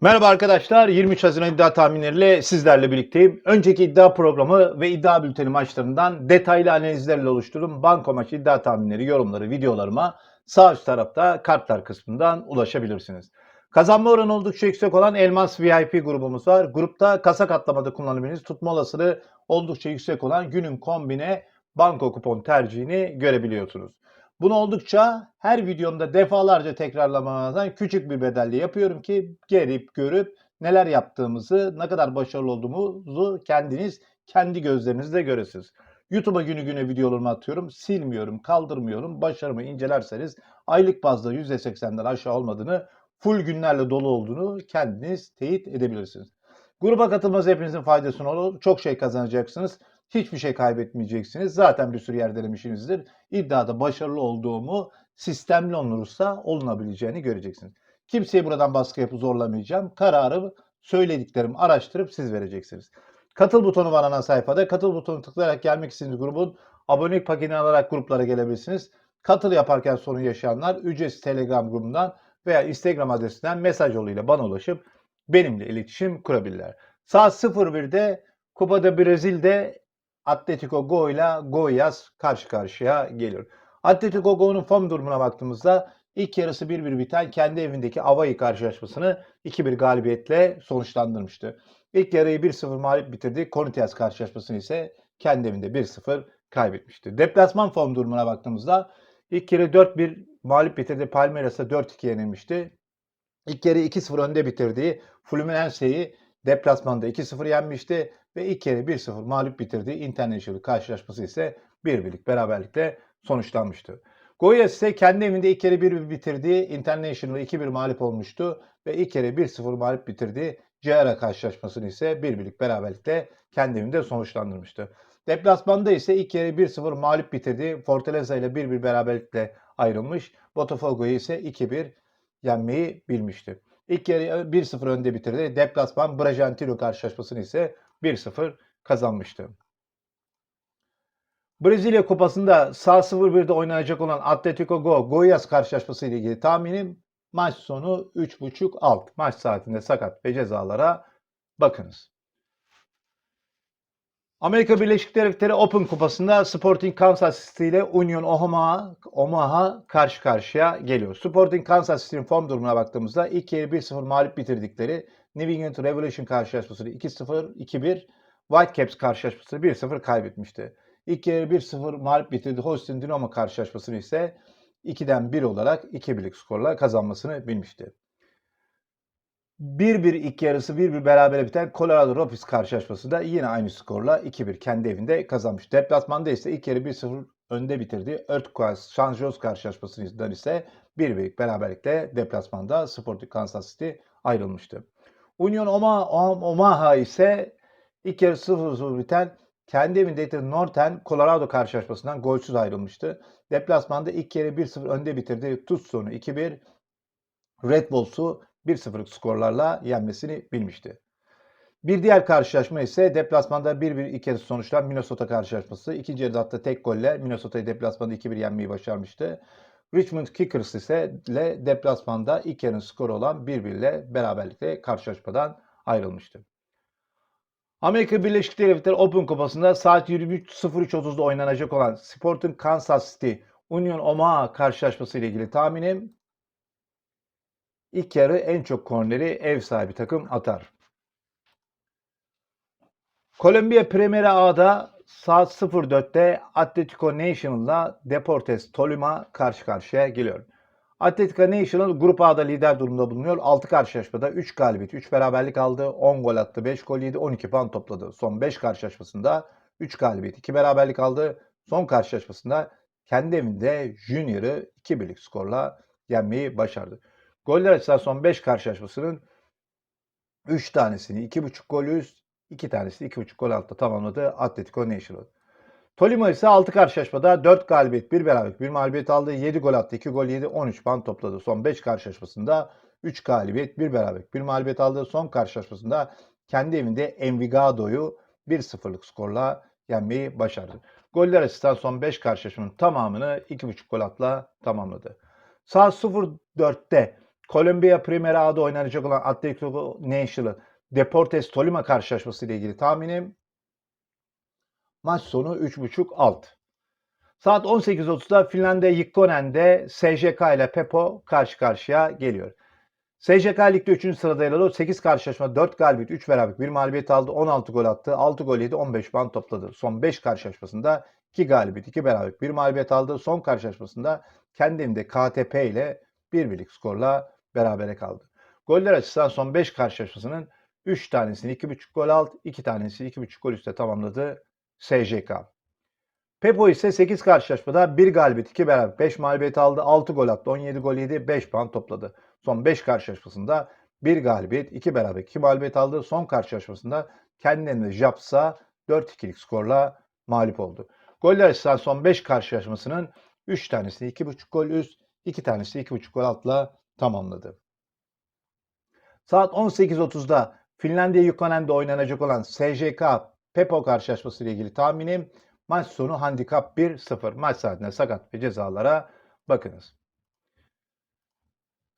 Merhaba arkadaşlar. 23 Haziran iddia tahminleriyle sizlerle birlikteyim. Önceki iddia programı ve iddia bülteni maçlarından detaylı analizlerle oluşturduğum banko maçı iddia tahminleri, yorumları, videolarıma sağ üst tarafta kartlar kısmından ulaşabilirsiniz. Kazanma oranı oldukça yüksek olan Elmas VIP grubumuz var. Grupta kasa katlamada kullanabildiğiniz tutma olasılığı oldukça yüksek olan günün kombine banko kupon tercihini görebiliyorsunuz. Bunu oldukça her videomda defalarca tekrarlamamazdan küçük bir bedelle yapıyorum ki gelip görüp neler yaptığımızı, ne kadar başarılı olduğumuzu kendiniz kendi gözlerinizle göresiniz. YouTube'a günü güne videolarımı atıyorum. Silmiyorum, kaldırmıyorum. Başarımı incelerseniz aylık bazda %80'den aşağı olmadığını, full günlerle dolu olduğunu kendiniz teyit edebilirsiniz. Gruba katılmanız hepinizin faydasına olur. Çok şey kazanacaksınız. Hiçbir şey kaybetmeyeceksiniz. Zaten bir sürü yer denemişsinizdir. İddiada başarılı olduğumu sistemli olunursa olunabileceğini göreceksiniz. Kimseyi buradan baskı yapıp zorlamayacağım. Kararı söylediklerim araştırıp siz vereceksiniz. Katıl butonu var ana sayfada. Katıl butonu tıklayarak gelmek istediğiniz grubun abonelik paketini alarak gruplara gelebilirsiniz. Katıl yaparken sorun yaşayanlar ücretsiz Telegram grubundan veya Instagram adresinden mesaj yoluyla bana ulaşıp benimle iletişim kurabilirler. Saat 01'de Kupada Brezil'de Atletico Go ile Goiás karşı karşıya geliyor. Atletico Go'nun form durumuna baktığımızda ilk yarısı 1-1 biten kendi evindeki Avai karşılaşmasını 2-1 galibiyetle sonuçlandırmıştı. İlk yarıyı 1-0 mağlup bitirdi. Corinthians karşılaşmasını ise kendi evinde 1-0 kaybetmişti. Deplasman form durumuna baktığımızda ilk yarı 4-1 mağlup bitirdi. Palmeiras'a 4-2 yenilmişti. İlk yarı 2-0 önde bitirdiği Fluminense'yi deplasmanda 2-0 yenmişti ve ilk yarı 1-0 mağlup bitirdiği International karşılaşması ise 1-1'lik beraberlikle sonuçlanmıştı. Goiás ise kendi evinde ilk yarı 1-1 bitirdiği International 2-1 mağlup olmuştu ve ilk yarı 1-0 mağlup bitirdiği Ceara karşılaşmasını ise 1-1'lik beraberlikle kendi evinde sonuçlandırmıştı. Deplasmanda ise ilk yarı 1-0 mağlup bitirdiği Fortaleza ile 1-1 beraberlikle ayrılmış. Botafogo'yu ise 2-1 yenmeyi bilmişti. İlk yarı 1-0 önde bitirdi. Deplasman Bragantino karşılaşmasını ise 1-0 kazanmıştı. Brezilya Kupası'nda sağ 0-1'de oynanacak olan Atletico Go Goiás karşılaşması ile ilgili tahminim maç sonu 3.5 alt. Maç saatinde sakat ve cezalara bakınız. Amerika Birleşik Devletleri Open Kupası'nda Sporting Kansas City ile Union Omaha, Omaha karşı karşıya geliyor. Sporting Kansas City'nin form durumuna baktığımızda ilk yarı 1-0 mağlup bitirdikleri New England Revolution karşılaşmasını 2-0, 2-1, Whitecaps karşılaşmasını 1-0 kaybetmişti. İlk yarı 1-0 mağlup bitirdi. Houston Dynamo karşılaşmasını ise 2'den 1 olarak 2-1'lik skorla kazanmasını bilmişti. 1-1 ilk yarısı 1-1 berabere biten Colorado Rockies karşılaşmasında yine aynı skorla 2-1 kendi evinde kazanmış. Deplasmanda ise ilk yarı 1-0 önde bitirdi. Earthquakes San Jose karşılaşmasından ise 1-1'lik beraberlikle deplasmanda Sporting Kansas City ayrılmıştı. Union Omaha, ise ilk yarı 0-0 biten kendi evindeki Northern Colorado karşılaşmasından golsüz ayrılmıştı. Deplasmanda ilk yarı 1-0 önde bitirdi. Tucson'u 2-1, Red Bulls'u 1-0'lık skorlarla yenmesini bilmişti. Bir diğer karşılaşma ise deplasmanda 1-1 ilk yarı sonuçlan Minnesota karşılaşması. İkinci yarıda hatta tek golle Minnesota'yı deplasmanda 2-1 yenmeyi başarmıştı. Richmond Kickers ise ile deplasmanda ilk yarının skoru olan 1-1 ile beraberlikle karşılaşmadan ayrılmıştı. Amerika Birleşik Devletleri Open Kupası'nda saat 23.03.30'da oynanacak olan Sporting Kansas City Union Omaha karşılaşması ile ilgili tahminim ilk yarı en çok korneri ev sahibi takım atar. Kolombiya Primera A'da saat 04'te Atletico Nacional'la Deportes Tolima karşı karşıya geliyor. Atletico Nacional Grup A'da lider durumda bulunuyor. 6 karşılaşmada 3 galibiyet, 3 beraberlik aldı. 10 gol attı, 5 gol yedi, 12 puan topladı. Son 5 karşılaşmasında 3 galibiyet, 2 beraberlik aldı. Son karşılaşmasında kendi evinde Junior'ı 2-1'lik skorla yenmeyi başardı. Goller açısından son 5 karşılaşmasının 3 tanesini 2.5 gol üst, 2 tanesi 2.5 gol altta tamamladı Atletico Nacional. Tolima ise 6 karşılaşmada 4 galibiyet, 1 beraberlik, 1 mağlubiyet aldı. 7 gol attı, 2 gol yedi, 13 puan topladı. Son 5 karşılaşmasında 3 galibiyet, 1 beraberlik, 1 mağlubiyet aldı. Son karşılaşmasında kendi evinde Envigado'yu 1-0'lık skorla yenmeyi başardı. Goller açısından son 5 karşılaşmanın tamamını 2.5 gol atla tamamladı. Saat 04'te Kolombiya Primera A'da oynanacak olan Atletico Nacional Deportes Tolima karşılaşması ile ilgili tahminim maç sonu 3.5 alt. Saat 18.30'da Finlandiya Yikkonen'de SJK ile Pepo karşı karşıya geliyor. SJK Lig'de 3. sırada yer alıyor. 8 karşılaşma, 4 galibiyet, 3 beraberlik, 1 mağlubiyet aldı. 16 gol attı. 6 gol yedi, 15 puan topladı. Son 5 karşılaşmasında 2 galibiyet, 2 beraberlik, 1 mağlubiyet aldı. Son karşılaşmasında kendi evinde KTP ile 1 birlik skorla berabere kaldı. Goller açısından son 5 karşılaşmasının 3 tanesini 2.5 gol alt, 2 tanesini 2.5 gol üstte tamamladı SJK. Pepo ise 8 karşılaşmada 1 galibiyet, 2 beraber, 5 mağlubiyet aldı, 6 gol attı, 17 gol yedi, 5 puan topladı. Son 5 karşılaşmasında 1 galibiyet, 2 beraber, 2 mağlubiyet aldı. Son karşılaşmasında kendilerine Japs'a 4-2'lik skorla mağlup oldu. Goller açısından son 5 karşılaşmasının 3 tanesini 2.5 gol üst, 2 tanesi 2.5 gol altla tamamladı. Saat 18.30'da Finlandiya Yukonen'de oynanacak olan SJK Pepo karşılaşması ile ilgili tahminim maç sonu handikap 1-0. Maç saatinde sakat ve cezalara bakınız.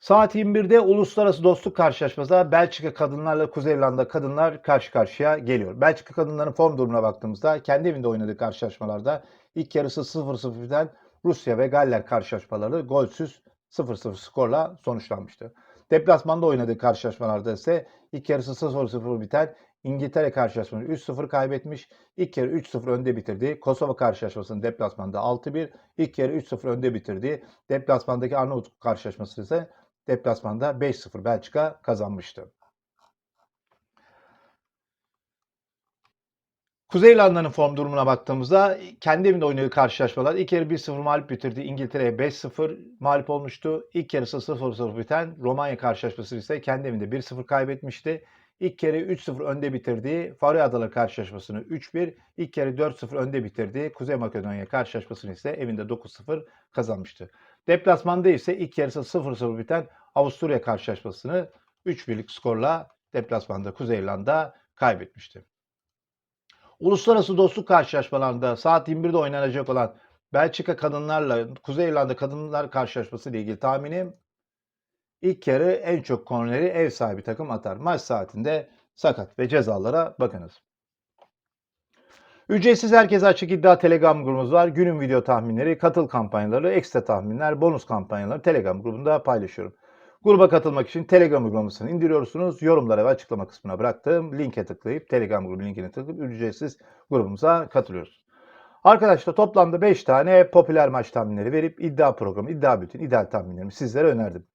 Saat 21'de uluslararası dostluk karşılaşmasında Belçika kadınlarla Kuzey İrlanda kadınlar karşı karşıya geliyor. Belçika kadınların form durumuna baktığımızda kendi evinde oynadığı karşılaşmalarda ilk yarısı 0-0'den Rusya ve Galler karşılaşmaları golsüz 0-0 skorla sonuçlanmıştı. Deplasmanda oynadığı karşılaşmalarda ise ilk yarısı 0-0 biten İngiltere karşılaşmasını 3-0 kaybetmiş. İlk yarı 3-0 önde bitirdi. Kosova karşılaşmasını deplasmanda 6-1. İlk yarı 3-0 önde bitirdi. Deplasmandaki Arnavutluk karşılaşması ise deplasmanda 5-0 Belçika kazanmıştı. Kuzey İrlanda'nın form durumuna baktığımızda kendi evinde oynadığı karşılaşmalar ilk yarı 1-0 mağlup bitirdi. İngiltere'ye 5-0 mağlup olmuştu. İlk yarısı 0-0 biten Romanya karşılaşması ise kendi evinde 1-0 kaybetmişti. İlk kere 3-0 önde bitirdiği Faroe Adaları karşılaşmasını 3-1, ilk kere 4-0 önde bitirdiği Kuzey Makedonya karşılaşmasını ise evinde 9-0 kazanmıştı. Deplasmanda ise ilk yarısı 0-0 biten Avusturya karşılaşmasını 3-1'lik skorla deplasmanda Kuzey İrlanda kaybetmişti. Uluslararası dostluk karşılaşmalarında saat 21'de oynanacak olan Belçika kadınlarla Kuzey İrlanda kadınlar karşılaşması ile ilgili tahminim ilk yarı en çok korneri ev sahibi takım atar. Maç saatinde sakat ve cezalara bakınız. Ücretsiz herkese açık iddia Telegram grubumuz var. Günün video tahminleri, katıl kampanyaları, ekstra tahminler, bonus kampanyaları Telegram grubunda paylaşıyorum. Gruba katılmak için Telegram uygulamasını indiriyorsunuz. Yorumlara ve açıklama kısmına bıraktığım linke tıklayıp Telegram grubu linkine tıklayıp ücretsiz grubumuza katılıyoruz. Arkadaşlar toplamda 5 tane popüler maç tahminleri verip iddia programı, iddia bütün ideal tahminlerimi sizlere önerdim.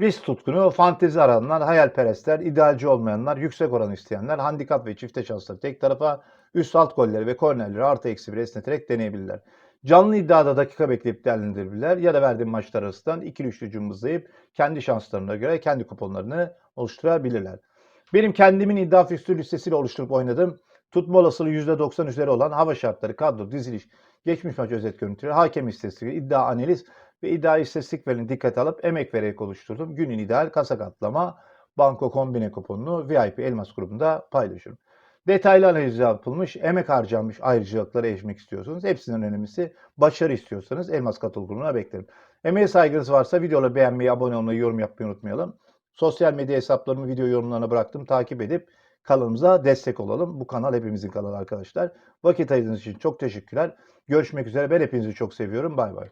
Risk tutkunu, fantezi aranlar, hayalperestler, idealci olmayanlar, yüksek oran isteyenler, handikap ve çifte şansları tek tarafa, üst alt golleri ve kornerleri artı eksi bir esneterek deneyebilirler. Canlı iddiada dakika bekleyip değerlendirebilirler ya da verdiğim maçlar arasından ikili üçlü cımbızlayıp kendi şanslarına göre kendi kuponlarını oluşturabilirler. Benim kendimin iddia fikstür listesiyle oluşturup oynadığım tutma olasılığı %90 üzeri olan hava şartları, kadro, diziliş, geçmiş maç özet görüntüleri, hakem istatistikleri, iddia analiz ve iddia istatistik verini dikkate alıp emek vererek oluşturdum. Günün ideal kasa katlama, banko kombine kuponunu VIP Elmas grubunda paylaşıyorum. Detaylı analiz yapılmış, emek harcanmış ayrıcalıklara erişmek istiyorsanız, hepsinden önemlisi başarı istiyorsanız Elmas Katıl grubuna beklerim. Emeğe saygınız varsa videoları beğenmeyi, abone olmayı, yorum yapmayı unutmayalım. Sosyal medya hesaplarımı video yorumlarına bıraktım. Takip edip kanalımıza destek olalım. Bu kanal hepimizin kanalı arkadaşlar. Vakit ayırdığınız için çok teşekkürler. Görüşmek üzere. Ben hepinizi çok seviyorum. Bay bay.